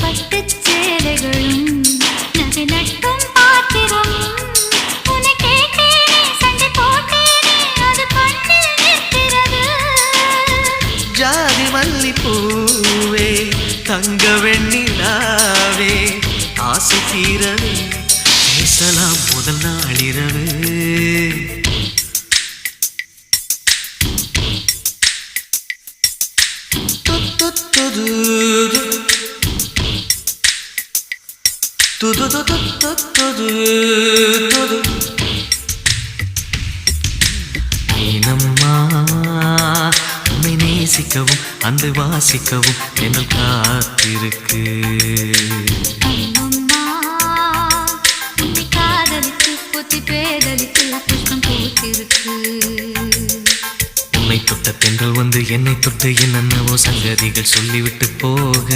பட்டுச் சேலைகளும் நகை நட்டும் பாத்திரம் உன்னை கேட்டேனே சண்டை போட்டேனே அது கண்ணில் நிற்கிறது ஜாதி மல்லி பூவே தங்க வெண்ணிலாவே ஆசை தீரவே பேசலாம் முதல் நாளிரவு துத்துத்துது. துதுதுதுதுதுது. துது. ஏனம்மா உன்னை நேசிக்கவும் அந்த வாசிக்கவும் என்னை காத்திருக்கு உன்னை தொட்ட பெண்கள் வந்து என்னை தொட்டு என்னென்னவோ சங்கதிகள் சொல்லிவிட்டு போக